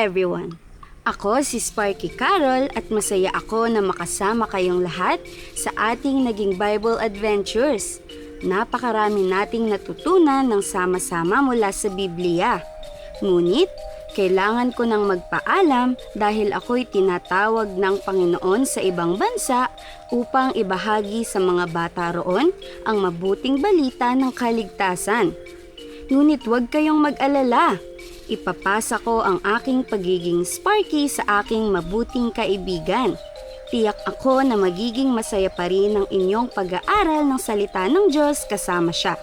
everyone, ako si Sparky Carol at masaya ako na makasama kayong lahat sa ating naging Bible Adventures. Napakarami nating natutunan ng sama-sama mula sa Biblia. Ngunit, kailangan ko nang magpaalam dahil ako'y tinatawag ng Panginoon sa ibang bansa upang ibahagi sa mga bata roon ang mabuting balita ng kaligtasan. Ngunit huwag kayong mag-alala. Ipapasa ko ang aking pagiging Sparky sa aking mabuting kaibigan. Tiyak ako na magiging masaya pa rin ang inyong pag-aaral ng salita ng Diyos kasama siya.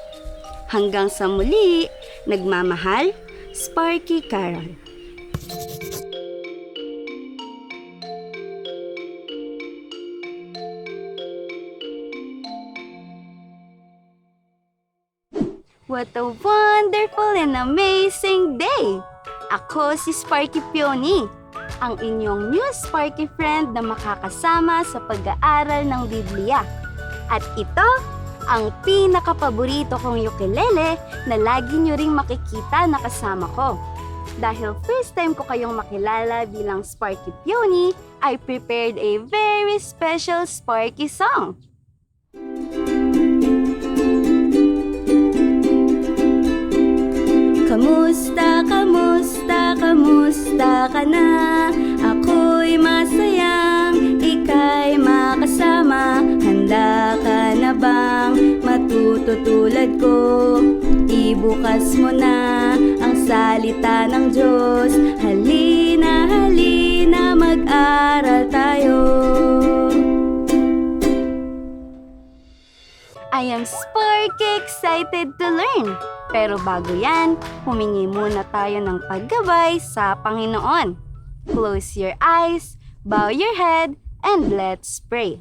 Hanggang sa muli, nagmamahal, Sparky Carol. What a wonderful and amazing day! Ako si Sparky Peony, ang inyong new Sparky friend na makakasama sa pag-aaral ng Biblia. At ito, ang pinakapaborito kong ukulele na lagi nyo ring makikita na kasama ko. Dahil first time ko kayong makilala bilang Sparky Peony, I prepared a very special Sparky song. Kamusta, kamusta, kamusta ka na? Ako'y masayang ika'y makasama Handa ka na bang matuto tulad ko? Ibukas mo na ang salita ng Diyos Halina, halina, mag-aral tayo I am sparky excited to learn. Pero bago yan, humingi muna tayo ng paggabay sa Panginoon. Close your eyes, bow your head, and let's pray.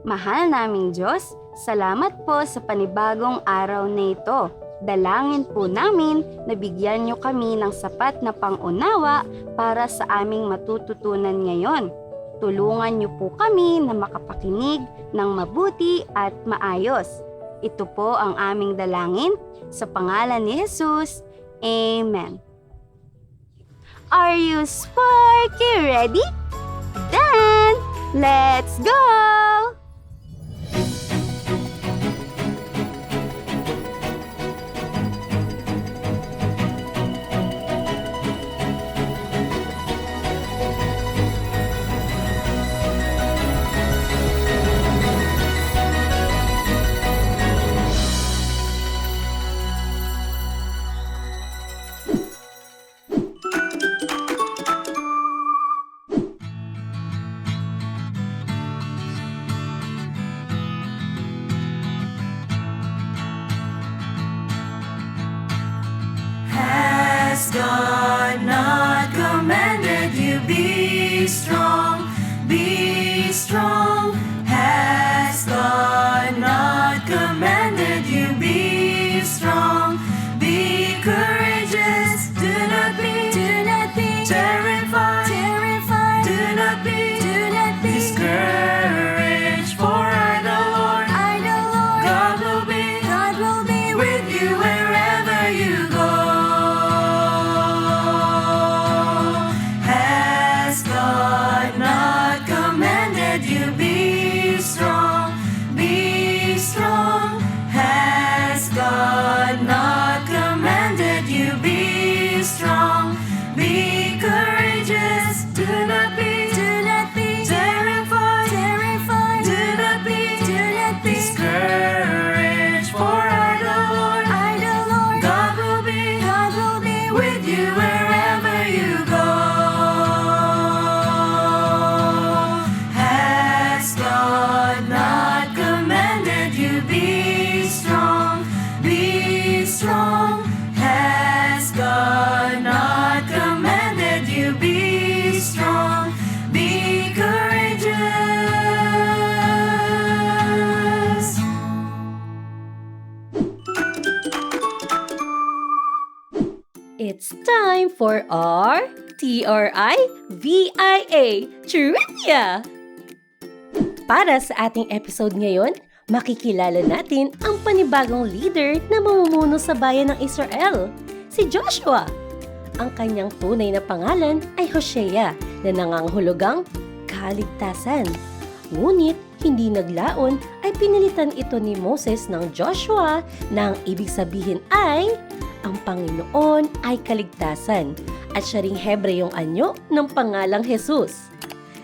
Mahal naming Diyos, salamat po sa panibagong araw na ito. Dalangin po namin na bigyan niyo kami ng sapat na pangunawa para sa aming matututunan ngayon. Tulungan niyo po kami na makapakinig ng mabuti at maayos. Ito po ang aming dalangin sa pangalan ni Jesus. Amen. Are you Sparky ready? Then, let's go! Time for our TRI VIA Trivia! Para sa ating episode ngayon, makikilala natin ang panibagong leader na mamumuno sa bayan ng Israel, si Joshua. Ang kanyang tunay na pangalan ay Hosea na nanganghulugang kaligtasan. Ngunit hindi naglaon ay pinilitan ito ni Moses ng Joshua na ang ibig sabihin ay ang Panginoon ay kaligtasan at siya ring Hebreyong anyo ng pangalang Jesus.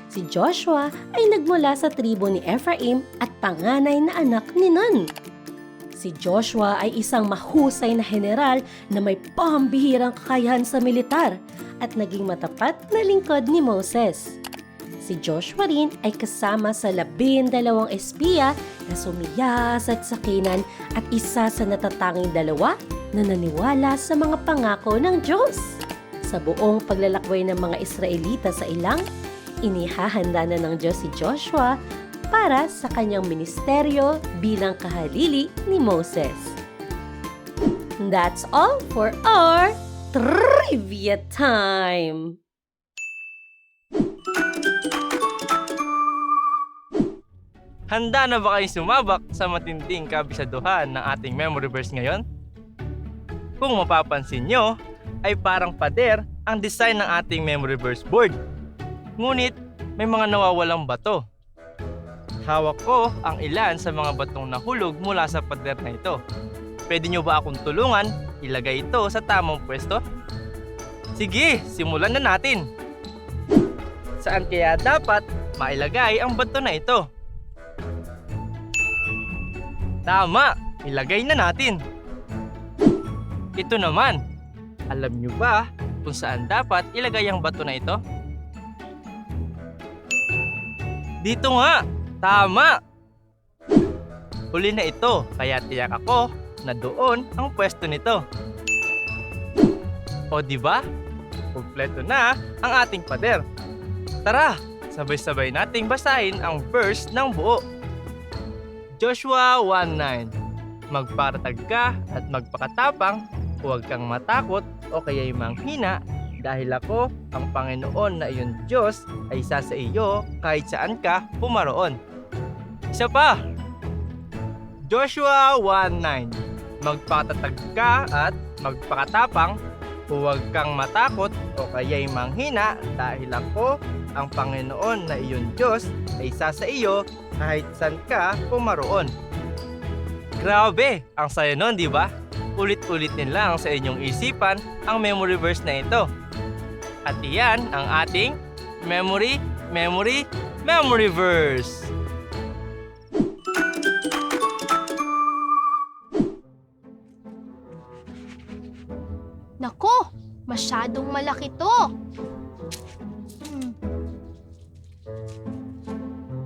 Si Joshua ay nagmula sa tribo ni Ephraim at panganay na anak ni Nun. Si Joshua ay isang mahusay na general na may pambihirang kakayahan sa militar at naging matapat na lingkod ni Moses. Si Joshua rin ay kasama sa labindalawang espiya na sumiyasat sa Canaan at isa sa natatanging dalawa na naniwala sa mga pangako ng Diyos. Sa buong paglalakbay ng mga Israelita sa ilang, inihahanda na ng Diyos si Joshua para sa kanyang ministeryo bilang kahalili ni Moses. That's all for our trivia time! Handa na ba kayong sumabak sa matinding kabisaduhan ng ating memory verse ngayon? Kung mapapansin nyo, ay parang pader ang design ng ating memory verse board. Ngunit, may mga nawawalang bato. Hawak ko ang ilan sa mga batong nahulog mula sa pader na ito. Pwede nyo ba akong tulungan ilagay ito sa tamang pwesto? Sige, simulan na natin! Saan kaya dapat mailagay ang bato na ito? Tama! Ilagay na natin! Ito naman, alam nyo ba kung saan dapat ilagay ang bato na ito? Dito nga! Tama! Huli na ito, kaya tiyak ako na doon ang pwesto nito. O di ba? Kumpleto na ang ating pader. Tara, sabay-sabay nating basahin ang verse ng buo. Joshua 1.9 Magparatag ka at magpakatapang, huwag kang matakot o kaya'y manghina dahil ako, ang Panginoon na iyong Diyos, ay isa sa iyo kahit saan ka pumaroon. Isa pa! Joshua 1.9 Magpatatag ka at magpakatapang, huwag kang matakot o kaya'y manghina dahil ako, ang Panginoon na iyong Diyos, ay isa sa iyo kahit saan ka pumaroon. Grabe! Ang saya nun, di ba? Ulit-ulitin lang sa inyong isipan ang memory verse na ito. At iyan ang ating memory, memory, memory verse. Nako, masyadong malaki to. Hmm.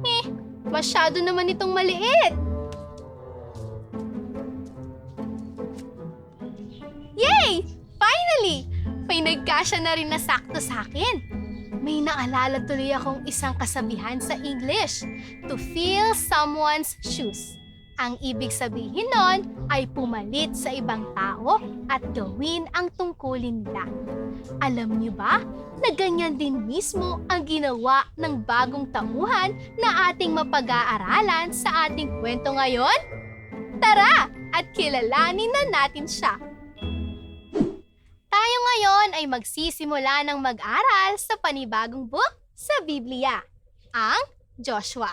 Eh, masyado naman itong maliit. Nagkasya na rin na sakto sa akin. May naalala tuloy akong isang kasabihan sa English, to fill someone's shoes. Ang ibig sabihin nun ay pumalit sa ibang tao at gawin ang tungkulin nila. Alam niyo ba na ganyan din mismo ang ginawa ng bagong tauhan na ating mapag-aaralan sa ating kwento ngayon? Tara at kilalanin na natin siya. Tayo ngayon ay magsisimula ng mag-aral sa panibagong book sa Biblia, ang Joshua.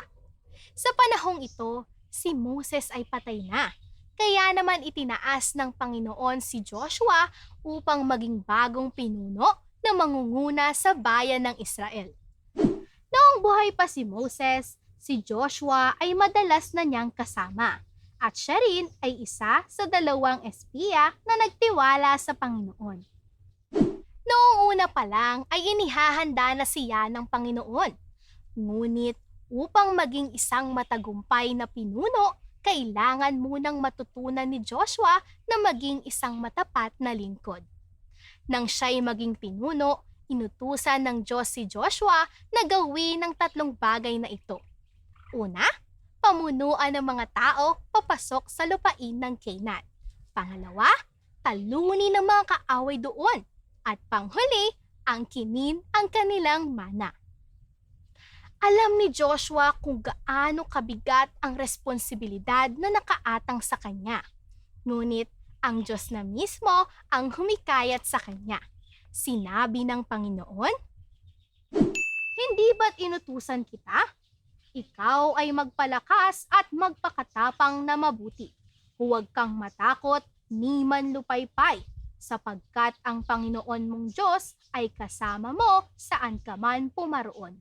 Sa panahong ito, si Moses ay patay na. Kaya naman itinaas ng Panginoon si Joshua upang maging bagong pinuno na mangunguna sa bayan ng Israel. Noong buhay pa si Moses, si Joshua ay madalas na niyang kasama. At siya rin ay isa sa dalawang espiya na nagtiwala sa Panginoon. Noong una pa lang ay inihahanda na siya ng Panginoon. Ngunit upang maging isang matagumpay na pinuno, kailangan munang matutunan ni Joshua na maging isang matapat na lingkod. Nang siya'y maging pinuno, inutusan ng Diyos si Joshua na gawin ang tatlong bagay na ito. Una, pamunuan ng mga tao papasok sa lupain ng Canaan. Pangalawa, talunin ng mga kaaway doon. At panghuli, angkinin ang kanilang mana. Alam ni Joshua kung gaano kabigat ang responsibilidad na nakaatang sa kanya. Ngunit ang Diyos na mismo ang humikayat sa kanya. Sinabi ng Panginoon, Hindi ba't inutusan kita? Ikaw ay magpalakas at magpakatapang na mabuti. Huwag kang matakot ni manlupaypay, sapagkat ang Panginoon mong Diyos ay kasama mo saan ka man pumaroon.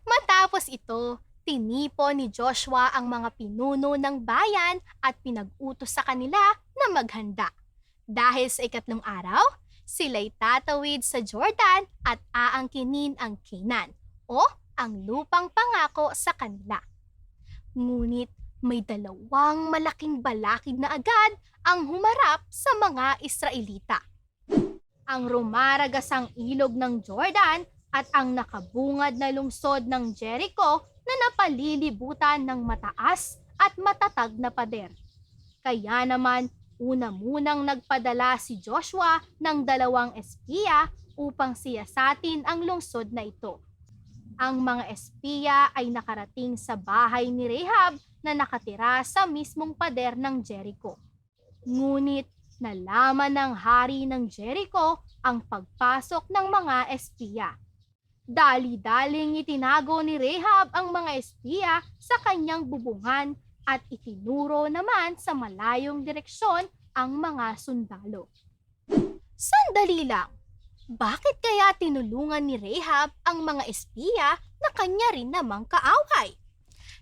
Matapos ito, tinipo ni Joshua ang mga pinuno ng bayan at pinag-utos sa kanila na maghanda. Dahil sa ikatlong araw, sila'y tatawid sa Jordan at aangkinin ang Canaan o ang lupang pangako sa kanila. Ngunit may dalawang malaking balakid na agad ang humarap sa mga Israelita. Ang rumaragasang ilog ng Jordan at ang nakabungad na lungsod ng Jericho na napalilibutan ng mataas at matatag na pader. Kaya naman, una munang nagpadala si Joshua ng dalawang espiya upang siyasatin ang lungsod na ito. Ang mga espiya ay nakarating sa bahay ni Rehab na nakatira sa mismong pader ng Jericho. Ngunit nalaman ng hari ng Jericho ang pagpasok ng mga espiya. Dali-daling itinago ni Rehab ang mga espiya sa kanyang bubungan at itinuro naman sa malayong direksyon ang mga sundalo. Sandali lang! Bakit kaya tinulungan ni Rehab ang mga espiya na kanya rin namang kaaway?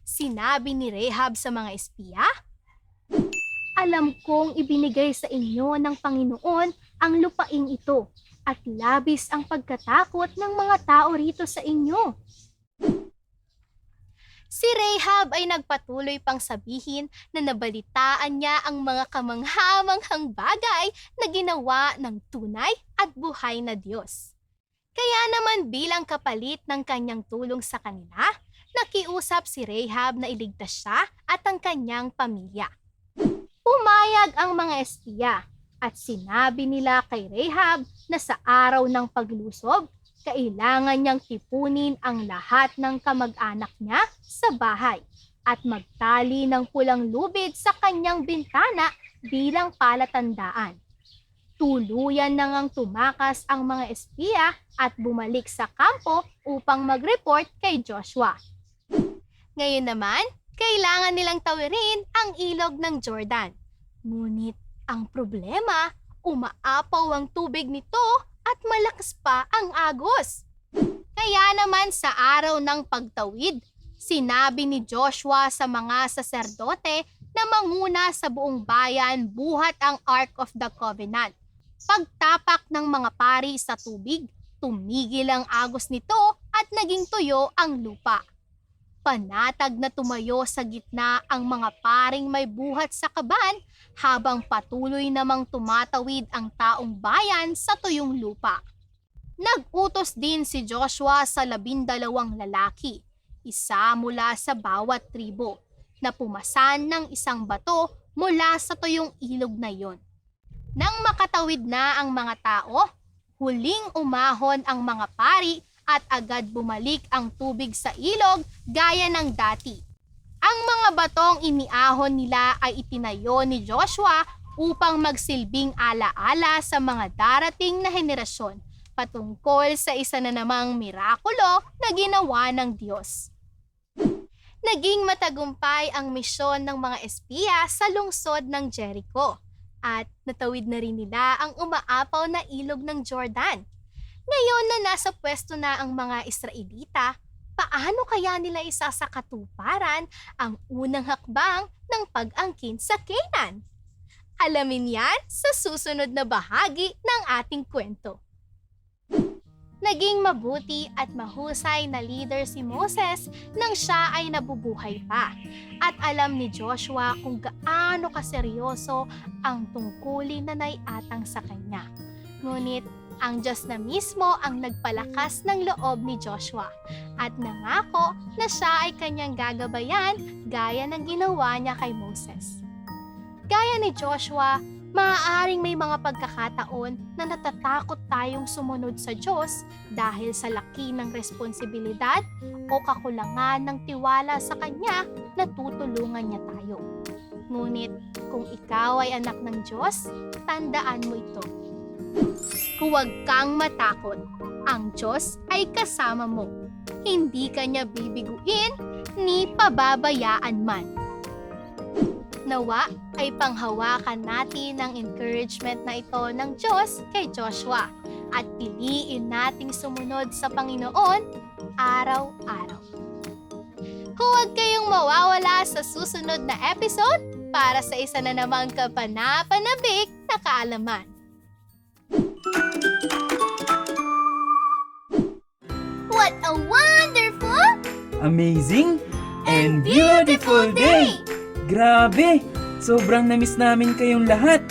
Sinabi ni Rehab sa mga espiya, Alam kong ibinigay sa inyo ng Panginoon ang lupaing ito at labis ang pagkatakot ng mga tao rito sa inyo. Si Rahab ay nagpatuloy pang sabihin na nabalitaan niya ang mga kamanghamanghang bagay na ginawa ng tunay at buhay na Diyos. Kaya naman bilang kapalit ng kanyang tulong sa kanila, nakiusap si Rahab na iligtas siya at ang kanyang pamilya. Pumayag ang mga espiya at sinabi nila kay Rahab na sa araw ng paglusob, kailangan niyang tipunin ang lahat ng kamag-anak niya sa bahay at magtali ng pulang lubid sa kanyang bintana bilang palatandaan. Tuluyan na ngang tumakas ang mga espiya at bumalik sa kampo upang mag-report kay Joshua. Ngayon naman, kailangan nilang tawirin ang ilog ng Jordan. Ngunit ang problema, umaapaw ang tubig nito at malakas pa ang agos. Kaya naman sa araw ng pagtawid, sinabi ni Joshua sa mga saserdote na manguna sa buong bayan buhat ang Ark of the Covenant. Pagtapak ng mga pari sa tubig, tumigil ang agos nito at naging tuyo ang lupa. Panatag na tumayo sa gitna ang mga paring may buhat sa kaban habang patuloy namang tumatawid ang taong bayan sa tuyong lupa. Nagutos din si Joshua sa labindalawang lalaki, isa mula sa bawat tribo, na pumasan ng isang bato mula sa tuyong ilog na yon. Nang makatawid na ang mga tao, huling umahon ang mga pari at agad bumalik ang tubig sa ilog gaya ng dati. Ang mga batong iniahon nila ay itinayo ni Joshua upang magsilbing alaala sa mga darating na henerasyon patungkol sa isa na namang mirakulo na ginawa ng Diyos. Naging matagumpay ang misyon ng mga espiya sa lungsod ng Jericho at natawid na rin nila ang umaapaw na ilog ng Jordan. Ngayon na nasa pwesto na ang mga Israelita, paano kaya nila isasakatuparan ang unang hakbang ng pag-angkin sa Canaan? Alamin yan sa susunod na bahagi ng ating kwento. Naging mabuti at mahusay na leader si Moses nang siya ay nabubuhay pa. At alam ni Joshua kung gaano kaseryoso ang tungkulin na naiatang sa kanya. Ngunit ang Diyos na mismo ang nagpalakas ng loob ni Joshua at nangako na siya ay kanyang gagabayan gaya ng ginawa niya kay Moses. Gaya ni Joshua, Maaaring may mga pagkakataon na natatakot tayong sumunod sa Diyos dahil sa laki ng responsibilidad o kakulangan ng tiwala sa Kanya na tutulungan niya tayo. Ngunit kung ikaw ay anak ng Diyos, tandaan mo ito. Huwag kang matakot. Ang Diyos ay kasama mo. Hindi ka niya bibiguin ni pababayaan man. Nawa ay panghawakan natin ang encouragement na ito ng Diyos kay Joshua at piliin nating sumunod sa Panginoon araw-araw. Huwag kayong mawawala sa susunod na episode para sa isa na namang kapanapanabik na kaalaman. What a wonderful Amazing and beautiful day! Grabe! Sobrang namiss namin kayong lahat.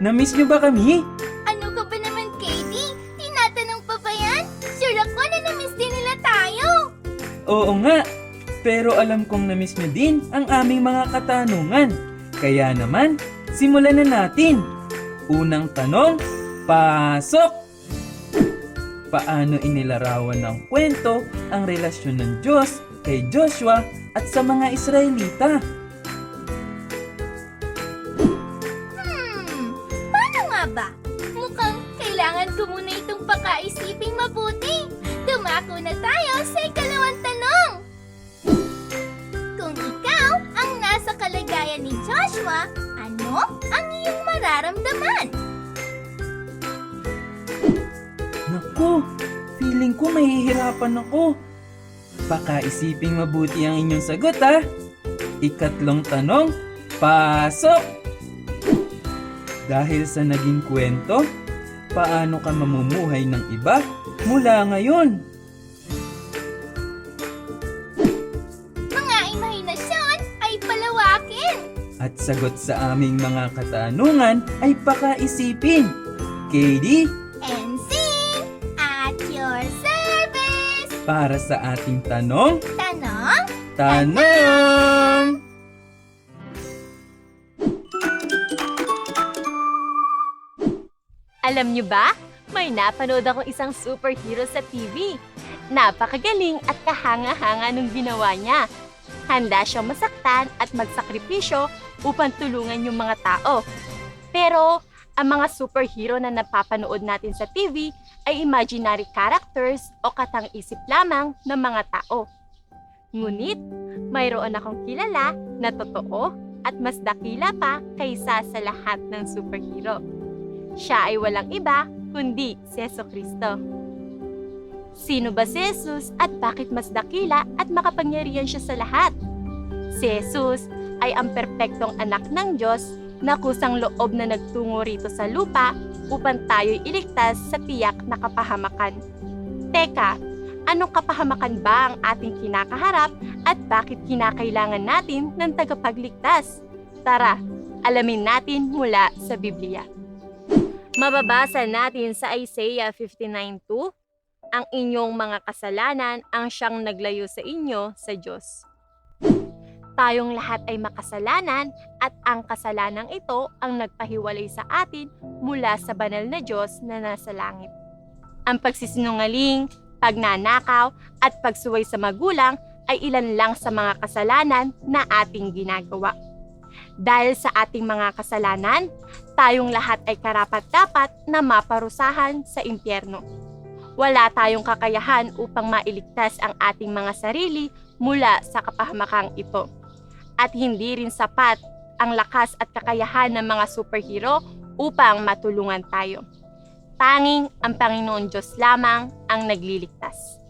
Namiss nyo ba kami? Ano ka ba naman, Katie? Tinatanong pa ba yan? Sure ako na namiss din nila tayo. Oo nga. Pero alam kong namiss nyo din ang aming mga katanungan. Kaya naman, simulan na natin. Unang tanong, pasok! Paano inilarawan ng kwento ang relasyon ng Diyos kay Joshua at sa mga Israelita? Hmm, paano nga ba? Mukhang kailangan ko muna itong pakaisiping mabuti. Dumako na tayo sa ikalawang tanong. Kung ikaw ang nasa kalagayan ni Joshua, ano ang iyong mararamdaman? Feeling ko mahihirapan ako. Baka isiping mabuti ang inyong sagot ha. Ikatlong tanong, pasok! Dahil sa naging kwento, paano ka mamumuhay ng iba mula ngayon? Mga imahinasyon ay palawakin. At sagot sa aming mga katanungan ay pakaisipin. KD, para sa ating tanong, Tanong? tanong! Alam niyo ba? May napanood akong isang superhero sa TV. Napakagaling at kahanga-hanga nung ginawa niya. Handa siyang masaktan at magsakripisyo upang tulungan yung mga tao. Pero ang mga superhero na napapanood natin sa TV ay imaginary characters o katang-isip lamang ng mga tao. Ngunit, mayroon akong kilala na totoo at mas dakila pa kaysa sa lahat ng superhero. Siya ay walang iba kundi si Yeso Kristo. Sino ba si Jesus at bakit mas dakila at makapangyarihan siya sa lahat? Si Jesus ay ang perpektong anak ng Diyos na kusang loob na nagtungo rito sa lupa upang tayo'y iligtas sa tiyak na kapahamakan. Teka, anong kapahamakan ba ang ating kinakaharap at bakit kinakailangan natin ng tagapagligtas? Tara, alamin natin mula sa Biblia. Mababasa natin sa Isaiah 59.2, Ang inyong mga kasalanan ang siyang naglayo sa inyo sa Diyos. Tayong lahat ay makasalanan at ang kasalanang ito ang nagpahiwalay sa atin mula sa banal na Diyos na nasa langit. Ang pagsisinungaling, pagnanakaw at pagsuway sa magulang ay ilan lang sa mga kasalanan na ating ginagawa. Dahil sa ating mga kasalanan, tayong lahat ay karapat-dapat na maparusahan sa impyerno. Wala tayong kakayahan upang mailigtas ang ating mga sarili mula sa kapahamakang ito. At hindi rin sapat ang lakas at kakayahan ng mga superhero upang matulungan tayo. Tanging ang Panginoon Diyos lamang ang nagliligtas.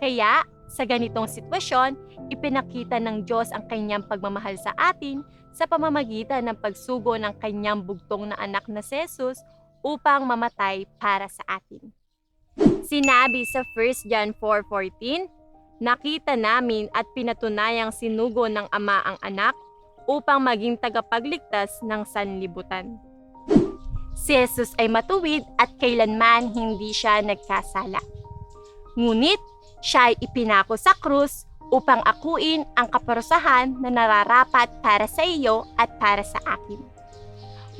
Kaya, sa ganitong sitwasyon, ipinakita ng Diyos ang kanyang pagmamahal sa atin sa pamamagitan ng pagsugo ng kanyang bugtong na anak na si Jesus upang mamatay para sa atin. Sinabi sa 1 John 4.14, Nakita namin at pinatunayang sinugo ng Ama ang anak upang maging tagapagligtas ng sanlibutan. Si Jesus ay matuwid at kailanman hindi siya nagkasala. Ngunit siya ay ipinako sa krus upang akuin ang kaparusahan na nararapat para sa iyo at para sa akin.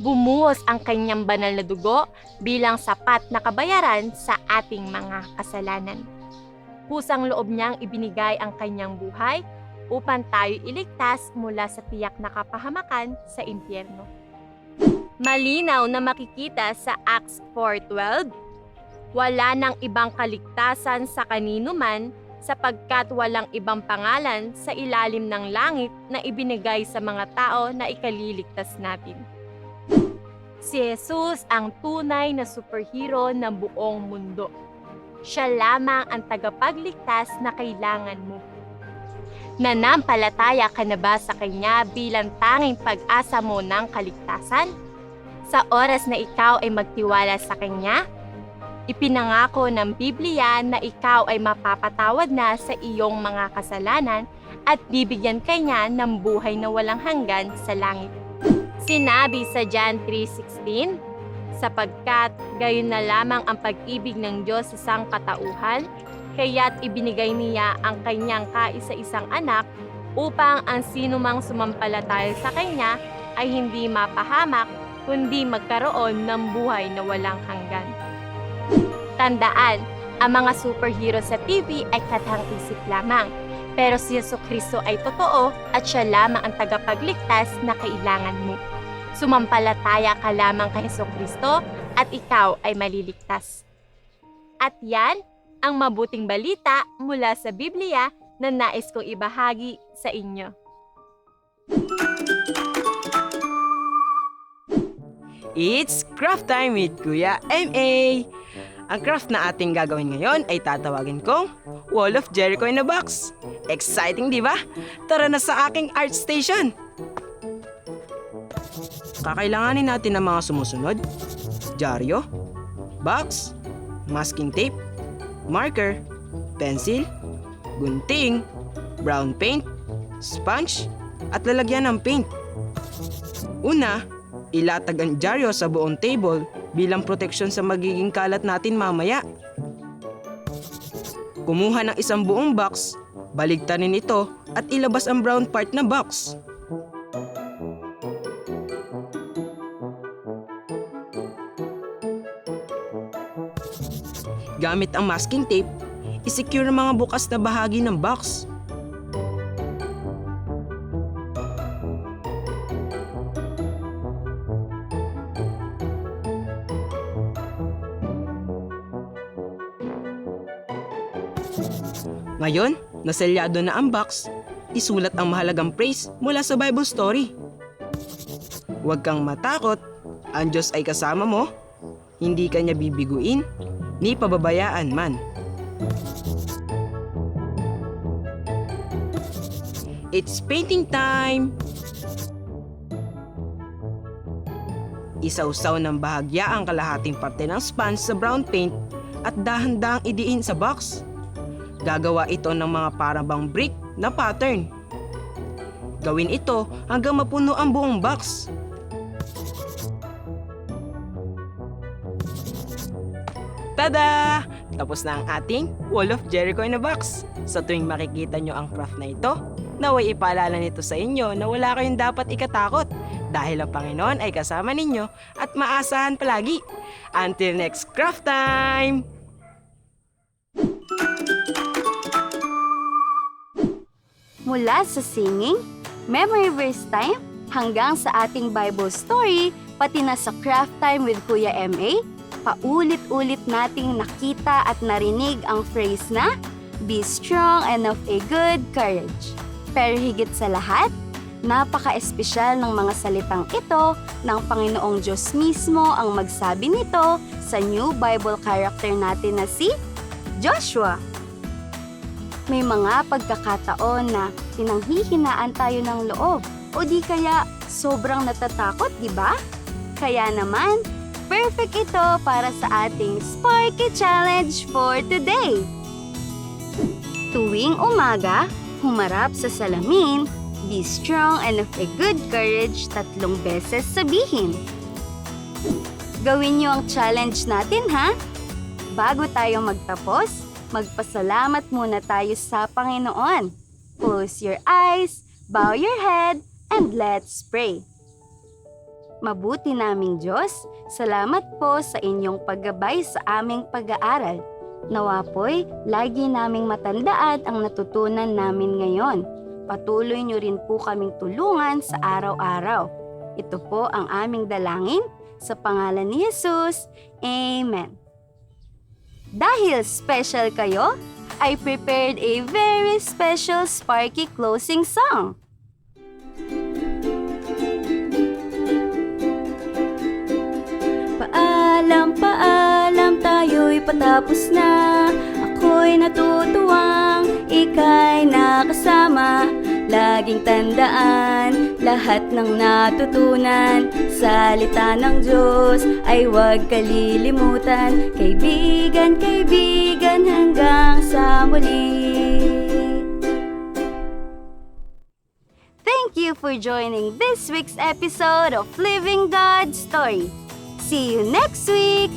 bumuhos ang kanyang banal na dugo bilang sapat na kabayaran sa ating mga kasalanan. Pusang loob niyang ibinigay ang kanyang buhay upang tayo iligtas mula sa tiyak na kapahamakan sa impyerno. Malinaw na makikita sa Acts 4.12, wala nang ibang kaligtasan sa kanino man sapagkat walang ibang pangalan sa ilalim ng langit na ibinigay sa mga tao na ikaliligtas natin. Si Jesus ang tunay na superhero ng buong mundo. Siya lamang ang tagapagligtas na kailangan mo. Nanampalataya ka na ba sa Kanya bilang tanging pag-asa mo ng kaligtasan? Sa oras na ikaw ay magtiwala sa Kanya, ipinangako ng Biblia na ikaw ay mapapatawad na sa iyong mga kasalanan at bibigyan kanya ng buhay na walang hanggan sa langit. Sinabi sa John 3.16, sapagkat gayon na lamang ang pag-ibig ng Diyos sa sangkatauhan, kaya't ibinigay niya ang kanyang kaisa-isang anak upang ang sinumang sumampalataya sa kanya ay hindi mapahamak kundi magkaroon ng buhay na walang hanggan. Tandaan, ang mga superhero sa TV ay katang-isip lamang. Pero si Yeso Kristo ay totoo at siya lamang ang tagapagligtas na kailangan mo. Sumampalataya ka lamang kay Yeso Kristo at ikaw ay maliligtas. At yan ang mabuting balita mula sa Biblia na nais kong ibahagi sa inyo. It's craft time with Kuya M.A. Ang craft na ating gagawin ngayon ay tatawagin kong Wall of Jericho in a Box. Exciting, di ba? Tara na sa aking art station! Kakailanganin natin ang mga sumusunod. Dyaryo, box, masking tape, marker, pencil, gunting, brown paint, sponge, at lalagyan ng paint. Una, ilatag ang dyaryo sa buong table bilang proteksyon sa magiging kalat natin mamaya. Kumuha ng isang buong box, baligtarin ito at ilabas ang brown part na box. Gamit ang masking tape, isecure ang mga bukas na bahagi ng box. Ngayon, naselyado na ang box, isulat ang mahalagang phrase mula sa Bible story. Huwag kang matakot, ang Diyos ay kasama mo, hindi ka niya bibiguin, ni pababayaan man. It's painting time! Isawsaw ng bahagya ang kalahating parte ng sponge sa brown paint at dahan-dahang idiin sa box. Gagawa ito ng mga parabang brick na pattern. Gawin ito hanggang mapuno ang buong box. Tada! Tapos na ang ating Wall of Jericho in a Box. Sa tuwing makikita nyo ang craft na ito, naway ipaalala nito sa inyo na wala kayong dapat ikatakot dahil ang Panginoon ay kasama ninyo at maasahan palagi. Until next craft time! Mula sa singing, memory verse time, hanggang sa ating Bible story, pati na sa craft time with Kuya M.A., paulit-ulit nating nakita at narinig ang phrase na, Be strong and of a good courage. Pero higit sa lahat, napaka-espesyal ng mga salitang ito ng Panginoong Diyos mismo ang magsabi nito sa new Bible character natin na si Joshua. May mga pagkakataon na pinanghihinaan tayo ng loob o di kaya sobrang natatakot, di ba? Kaya naman, perfect ito para sa ating Sparky Challenge for today. Tuwing umaga, humarap sa salamin, be strong and of a good courage tatlong beses sabihin. Gawin niyo ang challenge natin ha? Bago tayo magtapos, magpasalamat muna tayo sa Panginoon. Close your eyes, bow your head, and let's pray. Mabuti naming Diyos, salamat po sa inyong paggabay sa aming pag-aaral. Nawa po'y lagi naming matandaan ang natutunan namin ngayon. Patuloy niyo rin po kaming tulungan sa araw-araw. Ito po ang aming dalangin sa pangalan ni Jesus. Amen. Dahil special kayo, I prepared a very special Sparky closing song. Paalam, paalam, tayo'y patapos na. Ako'y natutuwang ika'y nakasama. Laging tandaan, lahat ng natutunan. Salita ng Diyos ay huwag kalilimutan. Kaibigan, kaibigan hanggang sa muli. Thank you for joining this week's episode of Living God's Story. See you next week.